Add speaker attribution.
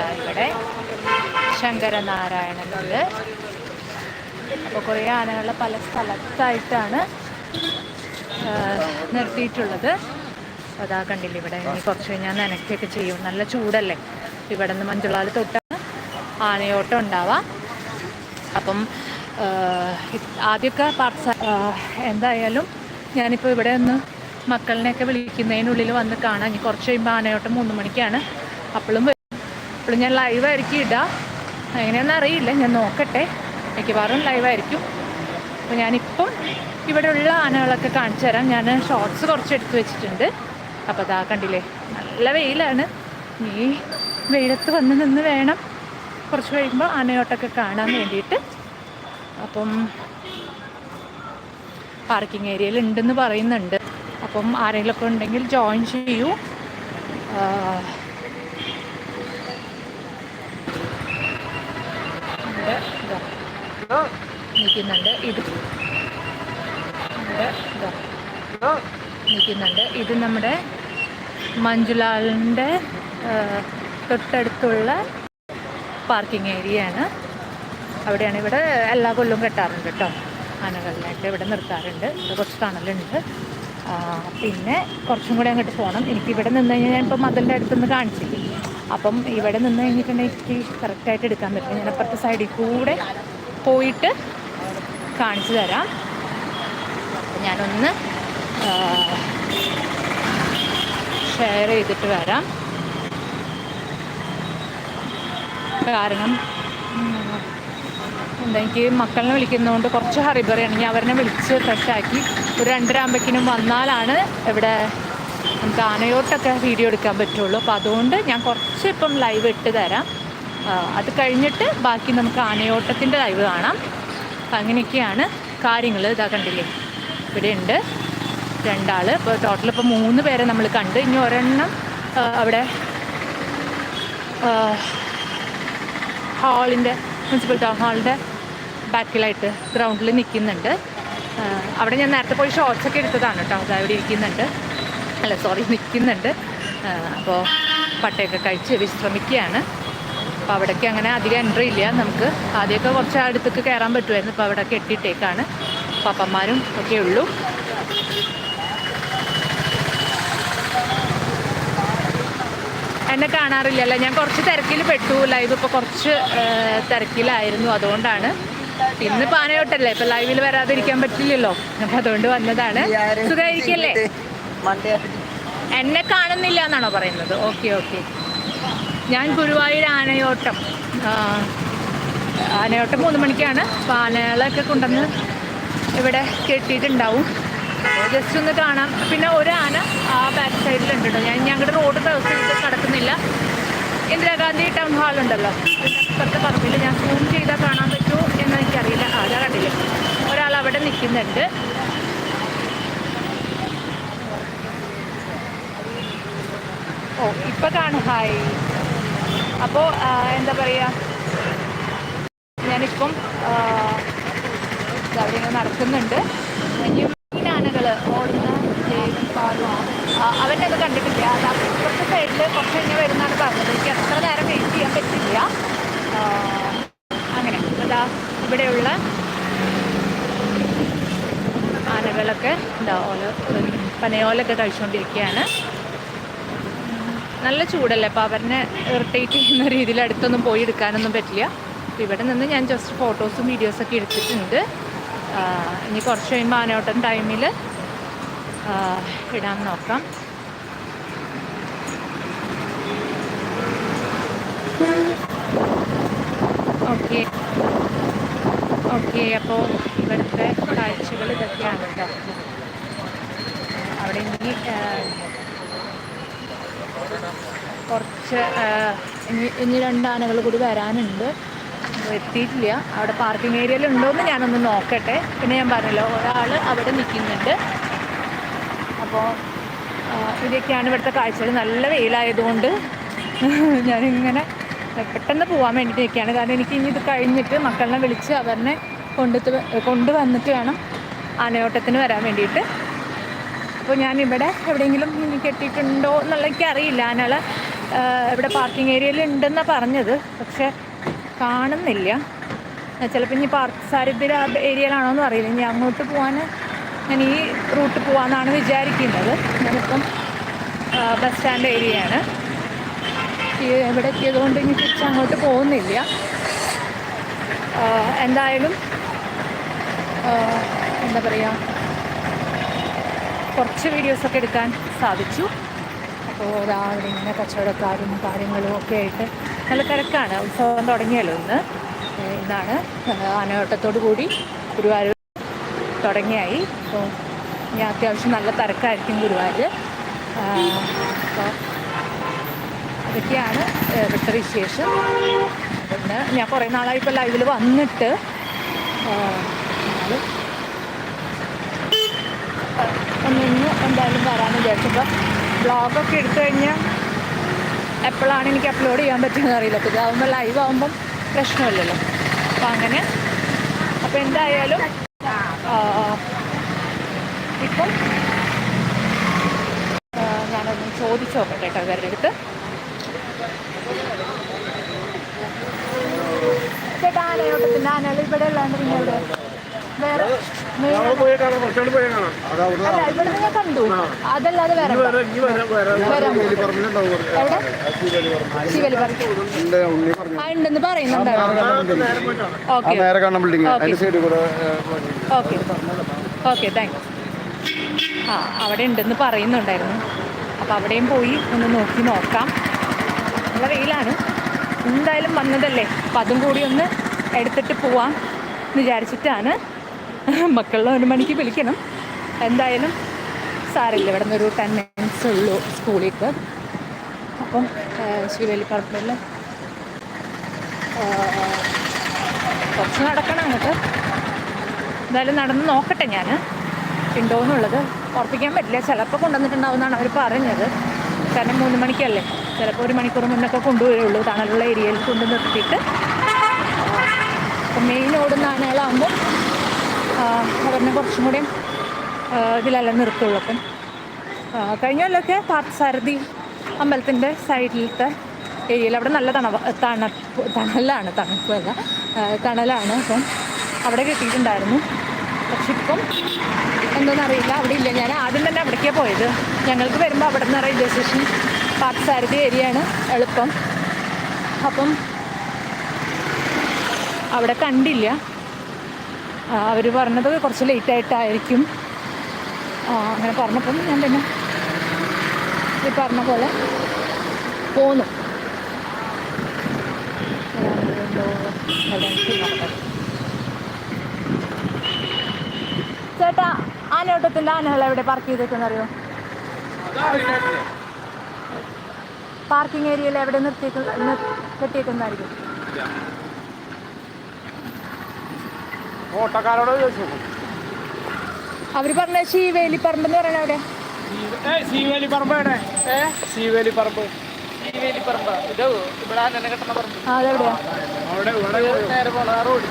Speaker 1: ദാ ഇവിടെ. ശങ്കരനാരായണനുണ്ട്. അപ്പോൾ കുറേ ആനകളെ പല സ്ഥലത്തായിട്ടാണ് നിർത്തിയിട്ടുള്ളത്. അതാ കണ്ടില്ല ഇവിടെ ഇനി കുറച്ച് കഴിഞ്ഞാൽ നനയ്ക്കൊക്കെ ചെയ്യും. നല്ല ചൂടല്ലേ? ഇവിടെ നിന്ന് മഞ്ചുളാൽ തൊട്ടാണ് ആനയോട്ടം ഉണ്ടാവാം അപ്പം ഇത് ആദ്യമൊക്കെ പാർസ എന്തായാലും ഞാനിപ്പോൾ ഇവിടെ ഒന്ന് മക്കളിനെയൊക്കെ വിളിക്കുന്നതിനുള്ളിൽ വന്ന് കാണാം. ഇനി കുറച്ച് കഴിയുമ്പോൾ ആനയോട്ടം മൂന്ന് മണിക്കാണ്. അപ്പോഴും അപ്പോഴും ഞാൻ ലൈവായിരിക്കും ഇടാ. എങ്ങനെയാണെന്ന് അറിയില്ല. ഞാൻ നോക്കട്ടെ. മിക്കവാറും ലൈവായിരിക്കും അപ്പോൾ ഞാനിപ്പം ഇവിടെയുള്ള ആനകളൊക്കെ കാണിച്ചു തരാം. ഞാൻ ഷോർട്സ് കുറച്ച് എടുത്ത് വെച്ചിട്ടുണ്ട്. അപ്പോൾ അതാ കണ്ടില്ലേ? നല്ല വെയിലാണ്. ഈ വെയിലത്ത് വന്ന് നിന്ന് വേണം കുറച്ച് കഴിയുമ്പോൾ ആനയോട്ടൊക്കെ കാണാൻ വേണ്ടിയിട്ട്. അപ്പം പാർക്കിംഗ് ഏരിയയിൽ ഉണ്ടെന്ന് പറയുന്നുണ്ട്. അപ്പം ആരെങ്കിലുമൊക്കെ ഉണ്ടെങ്കിൽ ജോയിൻ ചെയ്യൂ ആ, ഇവിടെ ഇതാ നിൽക്കുന്നുണ്ട്. ഇത് നിൽക്കുന്നുണ്ട്. ഇത് നമ്മുടെ മഞ്ജുലാലിന്റെ തൊട്ടടുത്തുള്ള പാർക്കിംഗ് ഏരിയയാണ് അവിടെയാണ് ഇവിടെ എല്ലാ കൊല്ലവും കെട്ടാറുണ്ട് കേട്ടോ. ആനകളിലായിട്ട് ഇവിടെ നിർത്താറുണ്ട്. ഇവിടെ കുറച്ച് തണലുണ്ട്. പിന്നെ കുറച്ചും കൂടി അങ്ങോട്ട് പോകണം. എനിക്ക് ഇവിടെ നിന്ന് കഴിഞ്ഞാൽ ഞാൻ ഇപ്പോൾ മതിലിന്റെ അടുത്തുനിന്ന് കാണിച്ചില്ലേ? അപ്പം ഇവിടെ നിന്ന് കഴിഞ്ഞിട്ടുണ്ടെങ്കിൽ എനിക്ക് കറക്റ്റായിട്ട് എടുക്കാൻ പറ്റും. ഞാൻ അപ്പുറത്തെ സൈഡിൽ കൂടെ പോയിട്ട് കാണിച്ചു തരാം. ഞാനൊന്ന് ഷെയർ ചെയ്തിട്ട് വരാം. കാരണം എന്താ എനിക്ക് മക്കളിനെ വിളിക്കുന്നതുകൊണ്ട് കുറച്ച് ഹറിബറിയാണ് ഞാൻ അവരെ വിളിച്ച് ഫ്രഷാക്കി ഒരു രണ്ടരാകുമ്പോഴേക്കിനും വന്നാലാണ് ഇവിടെ നമുക്ക് ആനയോട്ടൊക്കെ വീഡിയോ എടുക്കാൻ പറ്റുള്ളൂ. അപ്പോൾ അതുകൊണ്ട് ഞാൻ കുറച്ച് ഇപ്പം ലൈവ് ഇട്ട് തരാം. അത് കഴിഞ്ഞിട്ട് ബാക്കി നമുക്ക് ആനയോട്ടത്തിന്റെ ലൈവ് കാണാം. അങ്ങനെയൊക്കെയാണ് കാര്യങ്ങൾ. ഇതാ കണ്ടില്ലേ? ഇവിടെ ഉണ്ട് രണ്ടാൾ ഇപ്പോൾ ടോട്ടൽ ഇപ്പോൾ മൂന്ന് പേരെ നമ്മൾ കണ്ട്. ഇനി ഒരെണ്ണം അവിടെ ഹാളിന്റെ മുനിസിപ്പൽ ടൗൺ ഹാളിന്റെ ബാക്കിലായിട്ട് ഗ്രൗണ്ടിൽ നിൽക്കുന്നുണ്ട്. അവിടെ ഞാൻ നേരത്തെ പോയി ഷോർട്സ് ഒക്കെ എടുത്തതാണ് കേട്ടോ അത് അവിടെ ഇരിക്കുന്നുണ്ട്. അല്ല സോറി നിൽക്കുന്നുണ്ട്. അപ്പോൾ പട്ടയൊക്കെ കഴിച്ച് വിശ്രമിക്കുകയാണ്. അപ്പോൾ അവിടേക്ക് അങ്ങനെ അധികം എൻട്രി ഇല്ല. നമുക്ക് ആദ്യമൊക്കെ കുറച്ച് അടുത്തേക്ക് കയറാൻ പറ്റുമായിരുന്നു. ഇപ്പോൾ അവിടെ കെട്ടിയിട്ടേക്കാണ്. പാപ്പന്മാരും ഒക്കെ ഉള്ളൂ. എന്നെ കാണാറില്ലല്ലോ. ഞാൻ കുറച്ച് തിരക്കിൽ പെട്ടു. ലൈവ് ഇപ്പോൾ കുറച്ച് തിരക്കിലായിരുന്നു. അതുകൊണ്ടാണ്. ഇന്ന് പാനയോട്ടല്ലേ ഇപ്പൊ ലൈവിൽ വരാതിരിക്കാൻ പറ്റില്ലല്ലോ. അപ്പൊ അതുകൊണ്ട് വന്നതാണ്. സുഖമായിരിക്കല്ലേ? എന്നെ കാണുന്നില്ല എന്നാണോ പറയുന്നത്? Okay okay. ഞാൻ ഗുരുവായൂർ ആനയോട്ടം ആനയോട്ടം മൂന്ന് മണിക്കാണ്. അപ്പോൾ ആനകളൊക്കെ കൊണ്ടുവന്ന് ഇവിടെ കെട്ടിയിട്ടുണ്ടാവും. ജസ്റ്റ് ഒന്ന് കാണാം. പിന്നെ ഒരു ആന ആ ബാക്ക് സൈഡിലുണ്ട് കേട്ടോ. ഞാൻ ഞങ്ങളുടെ റോഡ് ക്രോസ് ചെയ്ത് നടക്കുന്നില്ല. ഇന്ദിരാഗാന്ധി ടൗൺ ഹാൾ ഉണ്ടല്ലോ. അപ്പുറത്തെ പറമ്പിൽ ഞാൻ സൂം ചെയ്താൽ കാണാൻ പറ്റുമോ എന്ന് എനിക്കറിയില്ല. ആരാ കണ്ടില്ല? ഒരാൾ അവിടെ നിൽക്കുന്നുണ്ട്. ഓ ഇപ്പൊ കാണും. ഹായ്. അപ്പോൾ എന്താ പറയുക ഞാനിപ്പം അവിടെ നടക്കുന്നുണ്ട്. ആനകൾ ഓടുന്ന ദേവൻ പാലു അത് കണ്ടിട്ടില്ല? അത് അപ്പുറത്തെ സൈഡിൽ കുറച്ച് കഴിഞ്ഞ് വരുന്നതാണ് പറഞ്ഞത്. എനിക്ക് അത്ര നേരം വെയിറ്റ് ചെയ്യാൻ പറ്റില്ല അങ്ങനെ. അതാ ഇവിടെയുള്ള ആനകളൊക്കെ എന്താ ഓല പനയോലൊക്കെ കഴിച്ചുകൊണ്ടിരിക്കുകയാണ് നല്ല ചൂടല്ലേ? അപ്പോൾ അവരെ ഇറിറ്റേറ്റ് ചെയ്യുന്ന രീതിയിൽ അടുത്തൊന്നും പോയി എടുക്കാനൊന്നും പറ്റില്ല. അപ്പോൾ ഇവിടെ നിന്ന് ഞാൻ ജസ്റ്റ് ഫോട്ടോസും വീഡിയോസൊക്കെ എടുത്തിട്ടുണ്ട്. ഇനി കുറച്ച് കഴിയുമ്പോൾ ആനോട്ടൻ ടൈമിൽ ഇടാൻ നോക്കാം. ഓക്കെ. ഓക്കെ അപ്പോൾ ഇവിടുത്തെ കാഴ്ചകൾ ഇതൊക്കെയാണ് കേട്ടോ. അവിടെ ഇനി കുറച്ച് ഇനി ഇനി രണ്ട് ആനകൾ കൂടി വരാനുണ്ട്. എത്തിയിട്ടില്ല. അവിടെ പാർക്കിംഗ് ഏരിയയിൽ ഉണ്ടോയെന്ന് ഞാനൊന്ന് നോക്കട്ടെ. പിന്നെ ഞാൻ പറഞ്ഞല്ലോ ഒരാൾ അവിടെ നിൽക്കുന്നുണ്ട്. അപ്പോൾ ഇതൊക്കെയാണ് ഇവിടുത്തെ കാഴ്ചകൾ. നല്ല വെയിലായതുകൊണ്ട് ഞാനിങ്ങനെ പെട്ടെന്ന് പോകാൻ വേണ്ടിയിട്ട് നിൽക്കുകയാണ്. കാരണം എനിക്ക് ഇനി ഇത് കഴിഞ്ഞിട്ട് മക്കളെ വിളിച്ച് അവരെ കൊണ്ടു കൊണ്ടുവന്നിട്ട് വേണം ആനയോട്ടത്തിന് വരാൻ വേണ്ടിയിട്ട്. അപ്പോൾ ഞാനിവിടെ എവിടെയെങ്കിലും ഇനി കെട്ടിയിട്ടുണ്ടോ എന്നുള്ള എനിക്ക് അറിയില്ല ആനകളെ ഇവിടെ പാർക്കിംഗ് ഏരിയയിൽ ഉണ്ടെന്നാണ് പറഞ്ഞത്. പക്ഷെ കാണുന്നില്ല. ചിലപ്പോൾ ഇനി പാർക്ക് സാരിദ്ര ഏരിയയിലാണോ എന്ന് അറിയില്ല. ഇനി അങ്ങോട്ട് പോകാൻ ഞാൻ ഈ റൂട്ട് പോകാമെന്നാണ് വിചാരിക്കുന്നത്. ഞാനിപ്പം ബസ് സ്റ്റാൻഡ് ഏരിയയാണ് ഇവിടെ എത്തിയതുകൊണ്ട് ഇനി തിരിച്ച് അങ്ങോട്ട് പോകുന്നില്ല. എന്തായാലും എന്താ പറയുക കുറച്ച് വീഡിയോസൊക്കെ എടുക്കാൻ സാധിച്ചു. അപ്പോൾ രാവിലെ ഇങ്ങനെ കച്ചവടക്കാരും കാര്യങ്ങളും ഒക്കെ ആയിട്ട് നല്ല തിരക്കാണ്. ഉത്സവം തുടങ്ങിയല്ലോ ഇന്ന്. ഇന്നാണ് ആനയോട്ടത്തോടു കൂടി ഗുരുവായൂർ തുടങ്ങിയായി. അപ്പോൾ ഇനി അത്യാവശ്യം നല്ല തിരക്കായിരിക്കും ഗുരുവായൂർ അപ്പോൾ അതൊക്കെയാണ് ഇവിടുത്തെ വിശേഷം. പിന്നെ ഞാൻ കുറേ നാളായി ഇപ്പോൾ ലൈവിൽ വന്നിട്ട് ആ, എന്നാലും ഒന്നിന്ന് എന്തായാലും വരാമെന്ന് വിചാരിച്ചപ്പോൾ ബ്ലോഗൊക്കെ എടുത്തു കഴിഞ്ഞാൽ എപ്പോഴാണ് എനിക്ക് അപ്ലോഡ് ചെയ്യാൻ പറ്റുമെന്ന് അറിയില്ല. അപ്പോൾ ഇതാവുമ്പോൾ ലൈവ് ആകുമ്പം പ്രശ്നമില്ലല്ലോ. അപ്പം അങ്ങനെ. അപ്പോൾ എന്തായാലും ഇപ്പം ഞാനൊന്ന് ചോദിച്ചു നോക്കട്ടെ കേട്ടോ ഇവരുടെ അടുത്ത്. ചേട്ടാ ആനയോട്ടത്തിന്റെ ആനകൾ ഇവിടെ ഉള്ളതുകൊണ്ട് പിന്നെ കണ്ടു. അതല്ലാതെ വേറെ ഉണ്ടെന്ന് പറയുന്നുണ്ടായിരുന്നു ഓക്കെ. താങ്ക് ആ അവിടെ ഉണ്ടെന്ന് പറയുന്നുണ്ടായിരുന്നു. അപ്പോൾ അവിടെയും പോയി ഒന്ന് നോക്കി നോക്കാം. നല്ല വെയിലാണ്. എന്തായാലും വന്നതല്ലേ? അപ്പം അതും കൂടി ഒന്ന് എടുത്തിട്ട് പോവാം എന്ന് വിചാരിച്ചിട്ടാണ് മക്കളെ ഒരു മണിക്ക് വിളിക്കണം. എന്തായാലും സാറില്ല ഇവിടെ നിന്നൊരു ടെൻ മിനിറ്റ്സ് ഉള്ളൂ സ്കൂളിലേക്ക്. അപ്പം ശിവലിപ്പറമ്പിൽ കുറച്ച് നടക്കണം അങ്ങോട്ട്. എന്തായാലും നടന്ന് നോക്കട്ടെ ഞാൻ ഉണ്ടോ എന്നുള്ളത് ഉറപ്പിക്കാൻ പറ്റില്ല. ചിലപ്പോൾ കൊണ്ടുവന്നിട്ടുണ്ടാവുമെന്നാണ് അവർ പറഞ്ഞത്. കാരണം മൂന്ന് മണിക്കല്ലേ. ചിലപ്പോൾ ഒരു മണിക്കൂർ മുന്നൊക്കെ കൊണ്ടുവരുള്ളൂ. തണലുള്ള ഏരിയയിൽ കൊണ്ട് നിർത്തിയിട്ട്. മെയിൻ ഓടുന്ന ആനകളാകുമ്പോൾ അവരിനെ കുറച്ചും കൂടി ഇതിലല്ല നിർത്തുള്ളൂ. അപ്പം കഴിഞ്ഞ കൊല്ലമൊക്കെ പാർത്ഥസാരഥി അമ്പലത്തിന്റെ സൈഡിലത്തെ ഏരിയയിൽ അവിടെ നല്ല തണവ തണുപ്പ് തണലാണ് തണുപ്പല്ല തണലാണ്. അപ്പം അവിടെ കിട്ടിയിട്ടുണ്ടായിരുന്നു. പക്ഷെ ഇപ്പം എന്തോന്നറിയില്ല അവിടെ ഇല്ല. ഞാൻ ആദ്യം തന്നെ അവിടേക്കാണ് പോയത്. ഞങ്ങൾക്ക് വരുമ്പോൾ അവിടെ നിന്ന് റെയിൽവേ സ്റ്റേഷൻ പാർത്ഥസാരഥി ഏരിയയാണ് എളുപ്പം. അപ്പം അവിടെ കണ്ടില്ല. അവർ പറഞ്ഞത് കുറച്ച് ലേറ്റ് ആയിട്ടായിരിക്കും. ആ, അങ്ങനെ പറഞ്ഞപ്പം ഞാൻ പിന്നെ ഈ പറഞ്ഞ പോലെ പോന്നു. ചേട്ടാ ആനയോട്ടത്തിന്റെ ആനകൾ എവിടെ പാർക്ക് ചെയ്തേക്കെന്ന് അറിയോ? പാർക്കിംഗ് ഏരിയയിൽ എവിടെ നിർത്തിയേക്ക് കെട്ടിയേക്കുന്നതായിരിക്കും.
Speaker 2: ഓട്ടക്കാരോട് ചോദിച്ചു.
Speaker 1: അവർ പറഞ്ഞ ശീവേലിപ്പറമ്പ് എന്ന് പറയണ എവിടെ
Speaker 2: സീവേലി പറമ്പ് എവിടെ സീവേലി പറമ്പ്.
Speaker 1: ആ അതെവിടെയാ?
Speaker 2: അവിടെ ഇവിടെ നേരെ പോണ റോഡ്.